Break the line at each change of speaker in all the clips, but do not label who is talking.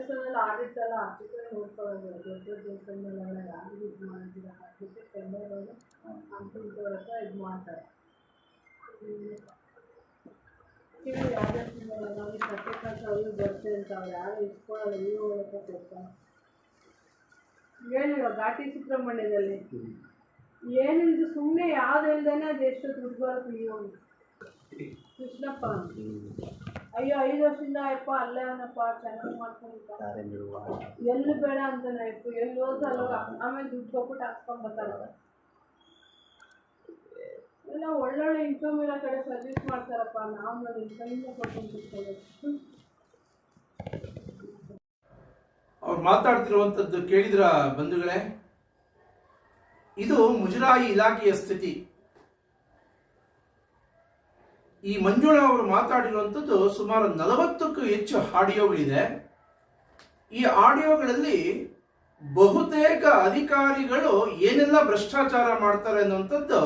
ದೇವಸ್ಥಾನದಲ್ಲಿ ಆಗಿತ್ತಲ್ಲ ಹಾಕಿದ್ರೆ ನೋಡ್ಕೊಳ್ಳೋದು. ದೊಡ್ಡ ಯಾರು ಇದು ಟೆಂಡರ್ಗಳು ಇದು ಮಾಡ್ತಾರೆ. ನಮಗೆ ಅಂತ ಅವ್ರು ಯಾರು ಇಸ್ಕೊಳ್ಳಲ್ಲ ಇವ್ರು ಒಳಗೆ ಕೊಡ್ತಾರೆ ಹೇಳಿವ ಘಾಟಿ ಸುಬ್ರಹ್ಮಣ್ಯದಲ್ಲಿ. ಏನಿಲ್ಲ ಸುಮ್ಮನೆ ಯಾವ್ದು ಇಲ್ದೇನೆ ಅದೆಷ್ಟು ದುಡ್ಡು ಬರುತ್ತೆ ಈ ಒಂದು ಕೃಷ್ಣಪ್ಪ ಅಯ್ಯೋ ಐದು ವರ್ಷದಿಂದ ಅಯ್ಯಪ್ಪ ಅಲ್ಲೇ ಅವನಪ್ಪ ಚೆನ್ನಾಗಿ ಮಾಡ್ಕೊಂಡಿದ್ದ. ಎಲ್ಲಿ ಬೇಡ ಅಂತ ಆಯ್ತು ಎಲ್ಲಿ ಹೋದ್ರೆ ಆಮೇಲೆ ದುಡ್ಡು ಕೊಟ್ಬಿಟ್ಟು ಹಾಕ್ಸ್ಕೊಂಡ್ ಬರ್ತಾರಲ್ಲ ಒಳ್ಳೊಳ್ಳೆ ಇನ್ಕಮ್ ಇರೋ ಕಡೆ ಸರ್ವಿಸ್ ಮಾಡ್ತಾರಪ್ಪ ನಾವು ನೋಡಿ ಇನ್ಕಮಿಂದ ಕೊಡ್ಕೊಂಡು
ಅವ್ರು ಮಾತಾಡ್ತಿರುವಂಥದ್ದು ಕೇಳಿದ್ರ ಬಂಧುಗಳೇ? ಇದು ಮುಜರಾಯಿ ಇಲಾಖೆಯ ಸ್ಥಿತಿ. ಈ ಮಂಜುಳ ಅವರು ಮಾತಾಡಿರುವಂಥದ್ದು ಸುಮಾರು ನಲವತ್ತಕ್ಕೂ ಹೆಚ್ಚು ಆಡಿಯೋಗಳಿದೆ. ಈ ಆಡಿಯೋಗಳಲ್ಲಿ ಬಹುತೇಕ ಅಧಿಕಾರಿಗಳು ಏನೆಲ್ಲ ಭ್ರಷ್ಟಾಚಾರ ಮಾಡ್ತಾರೆ ಅನ್ನುವಂಥದ್ದು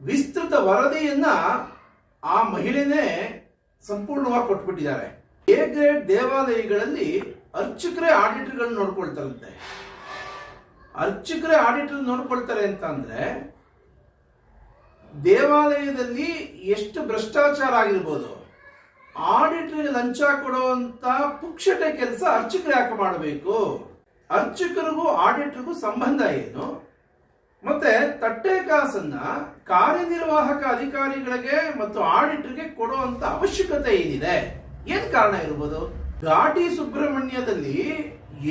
ವಿಸ್ತೃತ ವರದಿಯನ್ನ ಆ ಮಹಿಳೆನೇ ಸಂಪೂರ್ಣವಾಗಿ ಕೊಟ್ಬಿಟ್ಟಿದ್ದಾರೆ. ಎ ಗ್ರೇಡ್ ದೇವಾಲಯಗಳಲ್ಲಿ ಅರ್ಚಕರೇ ಆಡಿಟರ್ಗಳನ್ನ ನೋಡ್ಕೊಳ್ತಾರಂತೆ. ಅರ್ಚಕರೇ ಆಡಿಟರ್ ನೋಡ್ಕೊಳ್ತಾರೆ ಅಂತ ಅಂದ್ರೆ ದೇವಾಲಯದಲ್ಲಿ ಎಷ್ಟು ಭ್ರಷ್ಟಾಚಾರ ಆಗಿರ್ಬೋದು, ಆಡಿಟರ್ಗೆ ಲಂಚ ಕೊಡುವಂತ ಪುಕ್ಷಟೆ ಕೆಲಸ ಅರ್ಚಕರು ಯಾಕೆ ಮಾಡಬೇಕು? ಅರ್ಚಕರಿಗೂ ಆಡಿಟರ್ಗೂ ಸಂಬಂಧ ಏನು? ಮತ್ತೆ ತಟ್ಟೆ ಕಾಸನ್ನ ಕಾರ್ಯನಿರ್ವಾಹಕ ಅಧಿಕಾರಿಗಳಿಗೆ ಮತ್ತು ಆಡಿಟರ್ಗೆ ಕೊಡುವಂತ ಅವಶ್ಯಕತೆ ಏನಿದೆ? ಏನ್ ಕಾರಣ ಇರ್ಬೋದು? ಘಾಟಿ ಸುಬ್ರಹ್ಮಣ್ಯದಲ್ಲಿ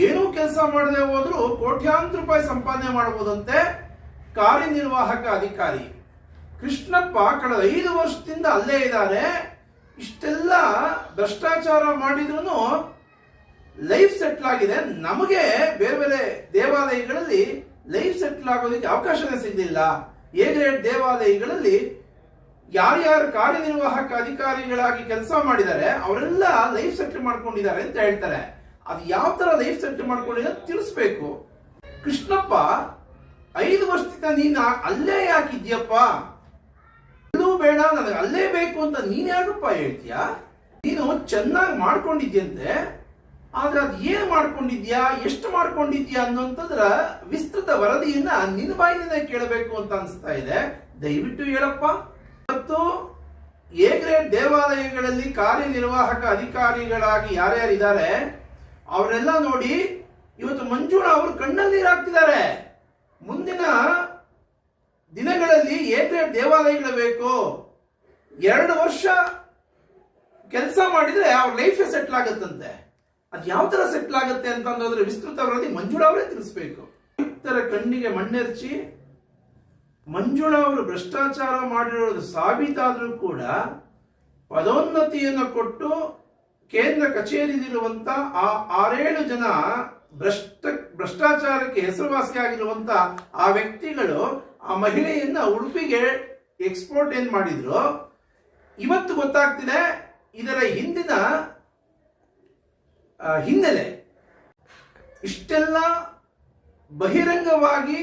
ಏನೂ ಕೆಲಸ ಮಾಡದೆ ಹೋದ್ರೂ ಕೋಟ್ಯಾಂತರ ರೂಪಾಯಿ ಸಂಪಾದನೆ ಮಾಡಬಹುದಂತೆ ಕಾರ್ಯನಿರ್ವಾಹಕ ಅಧಿಕಾರಿ. ಕೃಷ್ಣಪ್ಪ ಕಳೆದ ಐದು ವರ್ಷದಿಂದ ಅಲ್ಲೇ ಇದ್ದಾರೆ ಇಷ್ಟೆಲ್ಲ ಭ್ರಷ್ಟಾಚಾರ ಮಾಡಿದ್ರು ಲೈಫ್ ಸೆಟ್ಲ್ ಆಗಿದೆ. ನಮಗೆ ಬೇರೆ ಬೇರೆ ದೇವಾಲಯಗಳಲ್ಲಿ ಲೈಫ್ ಸೆಟ್ಲ್ ಆಗೋದಕ್ಕೆ ಅವಕಾಶನೇ ಸಿಗಲಿಲ್ಲ. ಗ್ರೇಡ್ ದೇವಾಲಯಗಳಲ್ಲಿ ಯಾರ್ಯಾರು ಕಾರ್ಯನಿರ್ವಾಹಕ ಅಧಿಕಾರಿಗಳಾಗಿ ಕೆಲಸ ಮಾಡಿದ್ದಾರೆ, ಅವರೆಲ್ಲ ಲೈಫ್ ಸೆಟ್ಲ್ ಮಾಡ್ಕೊಂಡಿದ್ದಾರೆ ಅಂತ ಹೇಳ್ತಾರೆ. ಅದು ಯಾವ ತರ ಲೈಫ್ ಸೆಟ್ಲ್ ಮಾಡ್ಕೊಂಡಿದ್ದಾರೆ ತಿಳಿಸ್ಬೇಕು. ಕೃಷ್ಣಪ್ಪ, ಐದು ವರ್ಷದಿಂದ ನೀನು ಅಲ್ಲೇ ಯಾಕಿದ್ಯಪ್ಪ ಎಲ್ಲೂ ಬೇಡ, ನನಗೆ ಅಲ್ಲೇ ಬೇಕು ಅಂತ ನೀನ್ ಯಾಕಪ್ಪ ಹೇಳ್ತೀಯಾ? ನೀನು ಚೆನ್ನಾಗಿ ಮಾಡ್ಕೊಂಡಿದ್ಯಂತೆ, ಆದ್ರೆ ಅದು ಏನ್ ಮಾಡ್ಕೊಂಡಿದ್ಯಾ, ಎಷ್ಟು ಮಾಡ್ಕೊಂಡಿದ್ಯಾ ಅನ್ನೋಂತದ್ರ ವಿಸ್ತೃತ ವರದಿಯನ್ನ ನಿನ್ನ ಬಾಯಿನಿಂದ ಕೇಳಬೇಕು ಅಂತ ಅನಿಸ್ತಾ ಇದೆ. ದಯವಿಟ್ಟು ಹೇಳಪ್ಪ. ಮತ್ತು ಎ ಗ್ರೇಡ್ ದೇವಾಲಯಗಳಲ್ಲಿ ಕಾರ್ಯನಿರ್ವಾಹಕ ಅಧಿಕಾರಿಗಳಾಗಿ ಯಾರ್ಯಾರಿದ್ದಾರೆ, ಅವರೆಲ್ಲ ನೋಡಿ ಇವತ್ತು ಮಂಜುಳ ಅವರು ಕಣ್ಣಲ್ಲಿ ನೀರಾಗ್ತಿದ್ದಾರೆ ಮುಂದಿನ ದೇವಾಲಯಗಳು ಬೇಕು. ಎರಡು ವರ್ಷ ಕೆಲಸ ಮಾಡಿದ್ರೆ ಅವ್ರ ಲೈಫ್ ಸೆಟ್ಲ್ ಆಗುತ್ತಂತೆ. ಅದು ಯಾವ ತರ ಸೆಟ್ಲ್ ಆಗುತ್ತೆ ಅಂತ ಅಂದ್ರೆ ವಿಸ್ತೃತ ವರದಿ ಮಂಜುಳಾ ಅವರೇ ತಿಳಿಸ್ಬೇಕು. ಆಯುಕ್ತರ ಕಣ್ಣಿಗೆ ಮಣ್ಣೆರ್ಚಿ ಮಂಜುಳಾ ಅವರು ಭ್ರಷ್ಟಾಚಾರ ಮಾಡಿರೋದು ಸಾಬೀತಾದರೂ ಕೂಡ ಪದೋನ್ನತಿಯನ್ನು ಕೊಟ್ಟು ಕೇಂದ್ರ ಕಚೇರಿಯಲ್ಲಿರುವಂತ ಆ ಆರೇಳು ಜನ ಭ್ರಷ್ಟ ಭ್ರಷ್ಟಾಚಾರಕ್ಕೆ ಹೆಸರುವಾಸಿಯಾಗಿರುವಂತ ಆ ವ್ಯಕ್ತಿಗಳು ಆ ಮಹಿಳೆಯಿಂದ ಉಡುಪಿಗೆ ಎಕ್ಸ್ಪೋರ್ಟ್ ಏನ್ ಮಾಡಿದ್ರು? ಇವತ್ತು ಗೊತ್ತಾಗ್ತಿದೆ, ಇದರ ಹಿಂದಿನ ಹಿನ್ನೆಲೆ. ಇಷ್ಟೆಲ್ಲ ಬಹಿರಂಗವಾಗಿ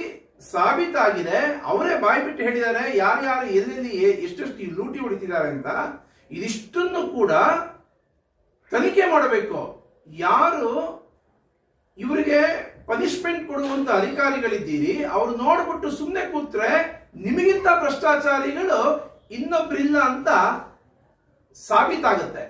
ಸಾಬೀತಾಗಿದೆ. ಅವರೇ ಬಾಯ್ಬಿಟ್ಟು ಹೇಳಿದ್ದಾರೆ, ಯಾರ್ಯಾರು ಎಲ್ಲೆಲ್ಲಿ ಎಷ್ಟೆಷ್ಟು ಲೂಟಿ ಹೊಡಿತಿದ್ದಾರೆ ಅಂತ. ಇದಿಷ್ಟನ್ನು ಕೂಡ ತನಿಖೆ ಮಾಡಬೇಕು. ಯಾರು ಇವರಿಗೆ ಪನಿಷ್ಮೆಂಟ್ ಕೊಡುವಂತ ಅಧಿಕಾರಿಗಳಿದ್ದೀರಿ ಅವ್ರು ನೋಡ್ಬಿಟ್ಟು ಸುಮ್ಮನೆ ಕೂತ್ರೆ ನಿಮಗಿಂತ ಭ್ರಷ್ಟಾಚಾರಿಗಳು ಇನ್ನೊಬ್ರಿಲ್ಲ ಅಂತ ಸಾಬೀತಾಗತ್ತೆ.